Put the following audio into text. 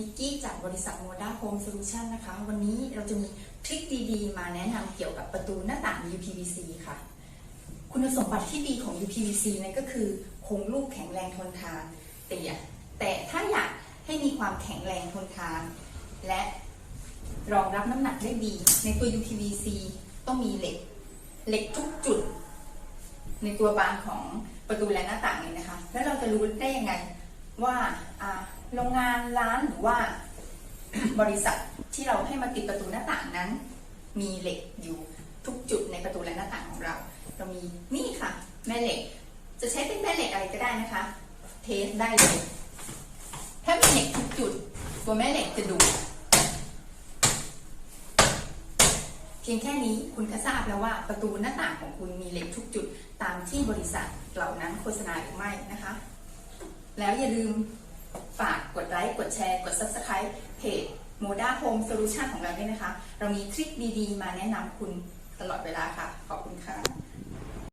นิกกี้จากบริษัท Moda Home Solution นะคะ วันนี้เราจะมีทริคดีๆ มาแนะนำเกี่ยวกับประตูหน้าต่าง UPVC ค่ะ คุณสมบัติที่ดีของ UPVC นั่นก็คือคงรูปแข็งแรงทนทานเตี่ยแต่ถ้าอยากให้มีความแข็งแรงทนทาน และรองรับน้ำหนักได้ดี ในตัว UPVC ต้องมีเหล็ก เหล็กทุกจุด ในตัวบานของประตูและหน้าต่างเลยนะคะ แล้วเราจะรู้ได้ยังไง ว่าโรงงานร้านหรือว่าบริษัทที่เราให้มาติดประตูหน้าต่างนั้น มีเหล็กอยู่ทุกจุดในประตูและหน้าต่างของเรา เรามีนี่ค่ะแม่เหล็ก จะใช้เป็นแม่เหล็กอะไรก็ได้นะคะ เทสได้เลยถ้ามีเหล็กทุกจุดตัวแม่เหล็กจะดูเพียงแค่นี้คุณก็ทราบแล้วว่าประตูหน้าต่างของคุณมีเหล็กทุกจุดตามที่บริษัทเหล่านั้นโฆษณาหรือไม่นะคะ แล้วอย่าลืมฝากกดไลค์กดแชร์ กด Subscribe เพจ Moda Home Solution ของเราด้วยนะคะ เรามีทริคดีๆ มาแนะนำคุณตลอดเวลาค่ะ ขอบคุณค่ะ